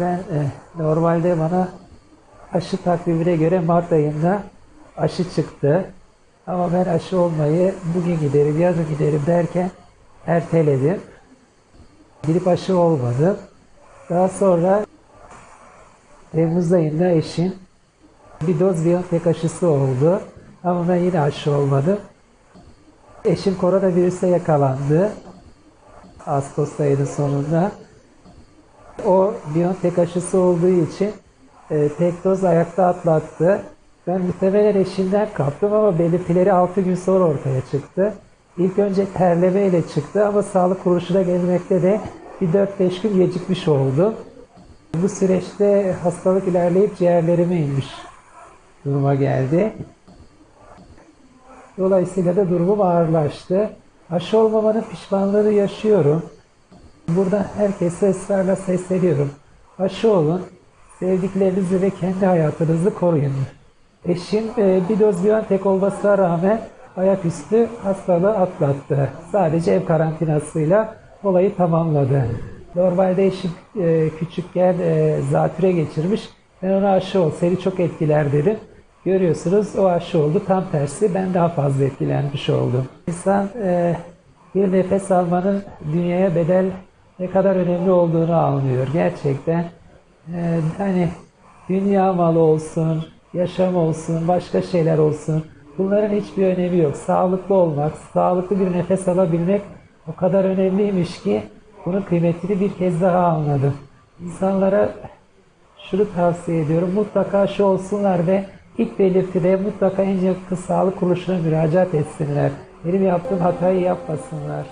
Ben e, normalde bana aşı takvimine göre Mart ayında aşı çıktı. Ama ben aşı olmayı bugün giderim, yarın giderim derken erteledim. Gidip aşı olmadım. Daha sonra Temmuz ayında eşim bir doz Biontech aşısı oldu. Ama ben yine aşı olmadım. Eşim koronavirüse yakalandı. Ağustos ayının sonunda. O Biontech aşısı olduğu için e, tek doz ayakta atlattı. Ben muhtemelen eşinden kaptım ama belirtileri 6 gün sonra ortaya çıktı. İlk önce terlemeyle çıktı ama sağlık kuruluşuna gelmekte de bir 4-5 gün gecikmiş oldu. Bu süreçte hastalık ilerleyip ciğerlerime inmiş duruma geldi. Dolayısıyla da durumum ağırlaştı. Aşı olmamanın pişmanlığını yaşıyorum. Burada herkese ısrarla sesleniyorum. Aşı olun, sevdiklerinizi ve kendi hayatınızı koruyun. Eşim e, bir doz Biontech olmasına rağmen ayaküstü hastalığı atlattı. Sadece ev karantinasıyla olayı tamamladı. Normalde eşim e, küçükken e, zatüre geçirmiş. Ben ona aşı ol, seni çok etkiler dedim. Görüyorsunuz o aşı oldu. Tam tersi ben daha fazla etkilenmiş oldum. İnsan e, bir nefes almanın dünyaya bedel ne kadar önemli olduğunu anlıyor. Gerçekten e, hani dünya malı olsun, yaşam olsun, başka şeyler olsun. Bunların hiçbir önemi yok. Sağlıklı olmak, sağlıklı bir nefes alabilmek o kadar önemliymiş ki bunun kıymetini bir kez daha anladım. İnsanlara şunu tavsiye ediyorum. Mutlaka aşı olsunlar ve ilk belirtide mutlaka en yakın sağlık kuruluşuna müracaat etsinler. Benim yaptığım hatayı yapmasınlar.